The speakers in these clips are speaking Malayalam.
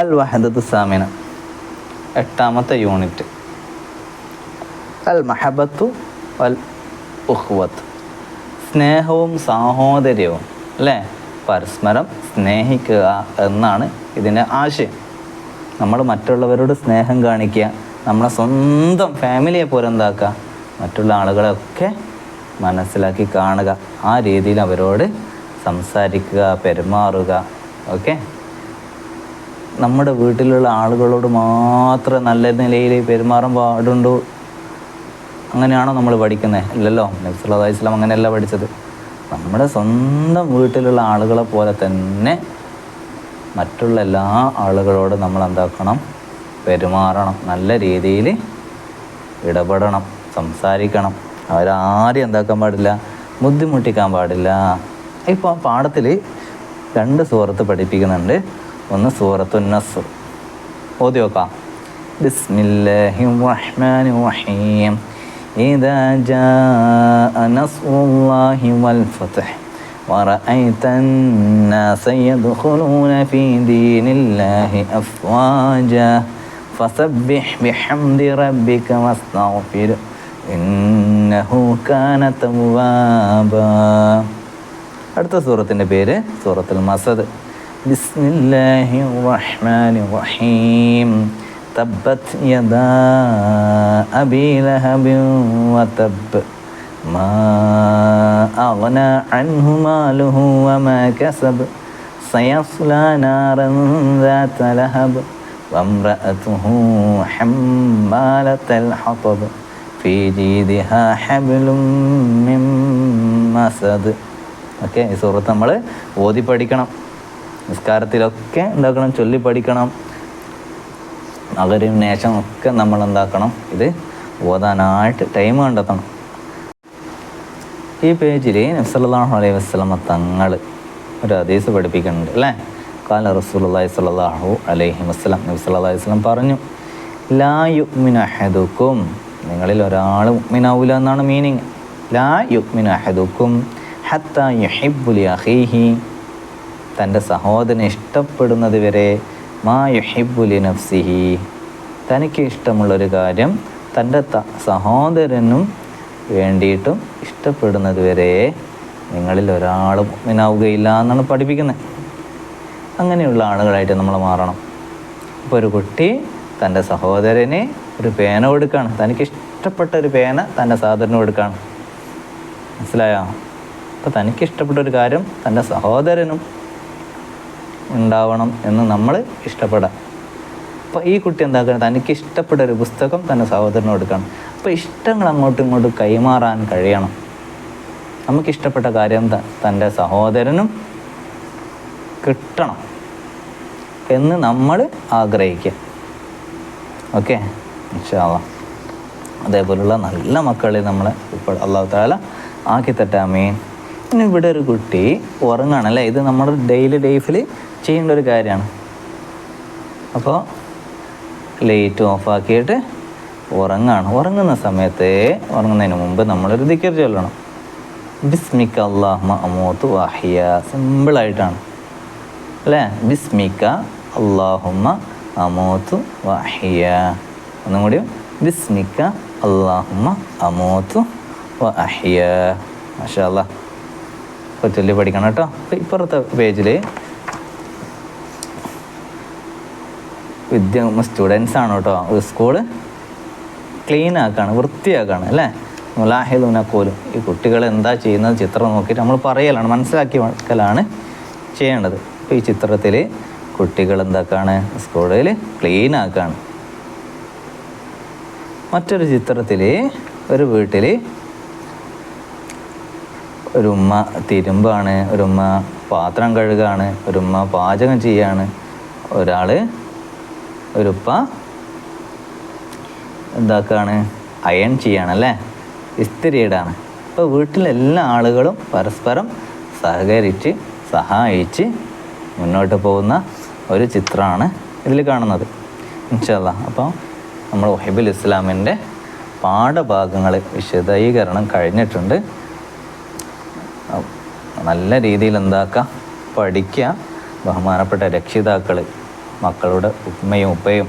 അൽ വഹദത്ത് സാമിന എട്ടാമത്തെ യൂണിറ്റ്. അൽ മഹബത്തു അൽ ഉഹ്വത്ത് സ്നേഹവും സാഹോദര്യവും അല്ലേ? പരസ്പരം സ്നേഹിക്കുക എന്നാണ് ഇതിന്റെ ആശയം. നമ്മൾ മറ്റുള്ളവരോട് സ്നേഹം കാണിക്കുക നമ്മളെ സ്വന്തം ഫാമിലിയെ പോലെ എന്താക്കുക മറ്റുള്ള ആളുകളെയൊക്കെ മനസ്സിലാക്കി കാണുക ആ രീതിയിൽ അവരോട് സംസാരിക്കുക പെരുമാറുക ഓക്കെ? നമ്മുടെ വീട്ടിലുള്ള ആളുകളോട് മാത്രം നല്ല നിലയിൽ പെരുമാറാൻ പാടുണ്ടോ? അങ്ങനെയാണോ നമ്മൾ പഠിക്കുന്നത് ഇല്ലല്ലോ. നബ്സുല്ലാ ഇസ്ലാം അങ്ങനെയല്ല പഠിച്ചത്. നമ്മുടെ സ്വന്തം വീട്ടിലുള്ള ആളുകളെ പോലെ തന്നെ മറ്റുള്ള എല്ലാ ആളുകളോടും നമ്മൾ എന്താക്കണം? പെരുമാറണം. നല്ല രീതിയിൽ ഇടപെടണം. സംസാരിക്കണം. അവരാരും എന്താക്കാൻ പാടില്ല. ബുദ്ധിമുട്ടിക്കാൻ പാടില്ല. ഇപ്പോൾ പാഠത്തിൽ രണ്ട് സുഹൃത്ത് പഠിപ്പിക്കുന്നുണ്ട്. ഒന്ന് സൂറത്തു നസ്ർ ഓതി നോക്കാം ബിസ്മില്ലാഹി റഹ്മാനി റഹീം إذا جاء نصر الله والفتح ورأيت الناس يدخلون في دين الله أفواجا فسبح بحمد ربك واستغفر إنه كان توابا അടുത്ത സൂറത്തിൻ്റെ പേര് സൂറത്തുൽ മസദ് ബിസ്മില്ലാഹി റഹ്മാനി റഹീം തബ്ബത് യദാ അബീ ലഹബിൻ വതബ് ما أغنى عنه ماله وما كسب سيصلى نارا ذات لهب وامرأته حمالة الحطب في جيدها حبل من مسد ഓക്കെ ഈ സുഹൃത്ത് നമ്മൾ ഓതി പഠിക്കണം നിസ്കാരത്തിലൊക്കെ എന്താക്കണം? ചൊല്ലി പഠിക്കണം. അവരും നേശം ഒക്കെ നമ്മൾ എന്താക്കണം ഇത് ഓതാനായിട്ട് ടൈം കണ്ടെത്തണം. ഈ പേജിൽ നബ്സല്ലാഹു അലൈഹി വസ്ലമ തങ്ങൾ ഒരു ഹദീസ് പഠിപ്പിക്കുന്നുണ്ട് അല്ലേ? കാല റസൂലുള്ളാഹി സ്വല്ലല്ലാഹു അലൈഹി വസ്ലം നബി വസ്ലം പറഞ്ഞു ലാ അഹദുക്കും. നിങ്ങളിൽ ഒരാൾ മുഅ്മിനാവൂല എന്നാണ് മീനിങ് ലാ അഖീഹി തന്റെ സഹോദരനെ ഇഷ്ടപ്പെടുന്നത് വരെ മാ യുഹിബ്ബു ലി നഫ്സിഹി തനിക്ക് ഇഷ്ടമുള്ളൊരു കാര്യം തന്റെ സഹോദരനും വേണ്ടിയിട്ടും ഇഷ്ടപ്പെടുന്നത് വരെ നിങ്ങളിൽ ഒരാൾ മുഅ്മിനാവുകയില്ല എന്നാണ് പഠിപ്പിക്കുന്നത്. അങ്ങനെയുള്ള ആളുകളായിട്ട് നമ്മൾ മാറണം. ഇപ്പോൾ ഒരു കുട്ടി തന്റെ സഹോദരനെ ഒരു പേന കൊടുക്കുകയാണ് തനിക്ക് ഇഷ്ടപ്പെട്ട ഒരു പേന തന്റെ സഹോദരന് കൊടുക്കുകയാണ് മനസ്സിലായോ? അപ്പോൾ തനിക്ക് ഇഷ്ടപ്പെട്ട ഒരു കാര്യം തന്റെ സഹോദരനും ഉണ്ടാവണം എന്ന് നമ്മൾ ഇഷ്ടപ്പെടാം. അപ്പോൾ ഈ കുട്ടി എന്താക്കണം? തനിക്ക് ഇഷ്ടപ്പെട്ട ഒരു പുസ്തകം തന്റെ സഹോദരന് കൊടുക്കണം അപ്പോൾ ഇഷ്ടങ്ങൾ അങ്ങോട്ടും ഇങ്ങോട്ടും കൈമാറാൻ കഴിയണം. നമുക്ക് ഇഷ്ടപ്പെട്ട കാര്യം തന്റെ സഹോദരനും കിട്ടണം എന്ന് നമ്മൾ ആഗ്രഹിക്കുക. ഓക്കെ? ഇൻഷാല്ല അതേപോലുള്ള നല്ല മക്കളെ നമ്മൾ ഇപ്പോൾ അള്ളാഹു താല ആക്കി തട്ടാമീൻ ഇനി ഇവിടെ ഒരു കുട്ടി ഉറങ്ങാണ് അല്ലേ? ഇത് നമ്മുടെ ഡെയിലി ലൈഫിൽ ചെയ്യേണ്ട ഒരു കാര്യമാണ്. അപ്പോൾ ലൈറ്റ് ഓഫാക്കിയിട്ട് ഉറങ്ങാണ്. ഉറങ്ങുന്ന സമയത്ത് ഉറങ്ങുന്നതിന് മുമ്പ് നമ്മളൊരു ദിക്കർ ചൊല്ലണം. ബിസ്മിക്ക അള്ളാഹ്മ അമോത്ത് വാഹിയ. സിമ്പിളായിട്ടാണ് അല്ലേ? ബിസ്മിക്ക അള്ളാഹുമ്മ അമോത്തു വാഹിയ. ഒന്നും കൂടി ബിസ്മിക്ക അള്ളാഹുമ്മ അമോത്തു വാഹിയ. മാഷാ ഇപ്പോൾ ചൊല്ലി പഠിക്കണം കേട്ടോ. അപ്പോൾ ഇപ്പുറത്തെ പേജിൽ വിദ്യ സ്റ്റുഡൻസ് ആണ് കേട്ടോ. സ്കൂൾ ക്ലീൻ ആക്കാണ് വൃത്തിയാക്കാണ് അല്ലേ? മുലാഹിദുനക്കോലും ഈ കുട്ടികൾ എന്താ ചെയ്യുന്നത് ചിത്രം നോക്കിയിട്ട് നമ്മൾ പറയലാണ് മനസ്സിലാക്കി വെക്കലാണ് ചെയ്യേണ്ടത്. അപ്പോൾ ഈ ചിത്രത്തിൽ കുട്ടികൾ എന്താക്കാണ്? സ്കൂളിൽ ക്ലീൻ ആക്കാണ്. മറ്റൊരു ചിത്രത്തിൽ ഒരു വീട്ടിൽ ഒരു ഉമ്മ തിരുമ്പാണ് ഒരു ഉമ്മ പാത്രം കഴുകാണ് ഒരുമ്മ പാചകം ചെയ്യാണ്. ഒരാൾ ഒരുപ്പ എന്താക്കാണ്? അയൺ ചെയ്യാണല്ലേ ഇസ്തിരിയിടാണ്. ഇപ്പോൾ വീട്ടിലെല്ലാ ആളുകളും പരസ്പരം സഹകരിച്ച് സഹായിച്ച് മുന്നോട്ട് പോകുന്ന ഒരു ചിത്രമാണ് ഇതിൽ കാണുന്നത്. ഇൻഷല്ല അപ്പോൾ നമ്മൾ വഹിബുൽ ഇസ്ലാമിന്റെ പാഠഭാഗങ്ങൾ വിശദീകരണം കഴിഞ്ഞിട്ടുണ്ട്. നല്ല രീതിയിൽ എന്താക്കുക പഠിക്കുക ബഹുമാനപ്പെട്ട രക്ഷിതാക്കൾ മക്കളുടെ ഉമ്മയും ഉപ്പയും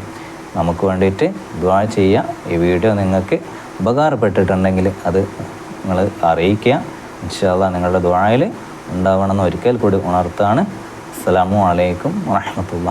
നമുക്ക് വേണ്ടിയിട്ട് ദ്വാ ചെയ്യുക ഈ വീഡിയോ നിങ്ങൾക്ക് ഉപകാരപ്പെട്ടിട്ടുണ്ടെങ്കിൽ അത് നിങ്ങൾ അറിയിക്കുക ഇൻഷാല്ല നിങ്ങളുടെ ദ്വായിൽ ഉണ്ടാവണമെന്ന് ഒരിക്കൽ കൂടി ഉണർത്താണ് അസ്സാം വലൈക്കും വറഹമത്തുള്ള